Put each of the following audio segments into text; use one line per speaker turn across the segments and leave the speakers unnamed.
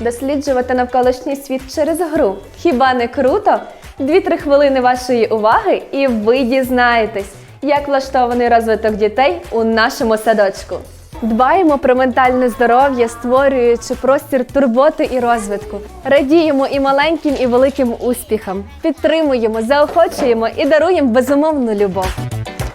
досліджувати навколишній світ через гру. Хіба не круто? Дві-три хвилини вашої уваги, і ви дізнаєтесь, як влаштований розвиток дітей у нашому садочку. Дбаємо про ментальне здоров'я, створюючи простір турботи і розвитку. Радіємо і маленьким, і великим успіхам. Підтримуємо, заохочуємо і даруємо безумовну любов.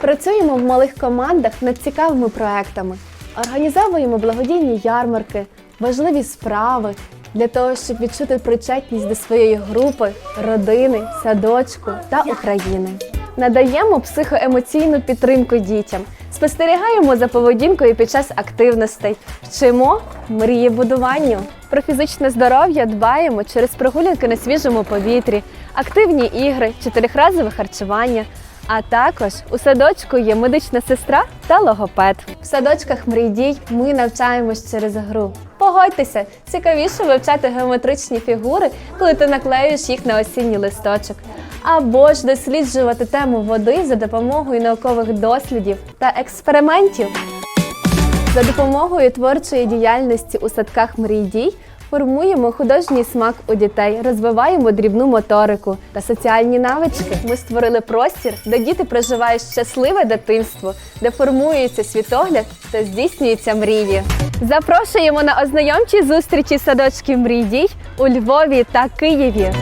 Працюємо в малих командах над цікавими проектами, організовуємо благодійні ярмарки, важливі справи для того, щоб відчути причетність до своєї групи, родини, садочку та України. Надаємо психоемоційну підтримку дітям, спостерігаємо за поведінкою під час активностей, вчимо мрієбудуванню. Про фізичне здоров'я дбаємо через прогулянки на свіжому повітрі, активні ігри, чотирьохразове харчування. А також у садочку є медична сестра та логопед. В садочках мрій дій ми навчаємось через гру. Погодьтеся, цікавіше вивчати геометричні фігури, коли ти наклеюєш їх на осінній листочок. Або ж досліджувати тему води за допомогою наукових дослідів та експериментів. За допомогою творчої діяльності у садках мрій формуємо художній смак у дітей, розвиваємо дрібну моторику та соціальні навички. Ми створили простір, де діти проживають щасливе дитинство, де формується світогляд та здійснюються мрії. Запрошуємо на ознайомчі зустрічі садочків мрій дій у Львові та Києві.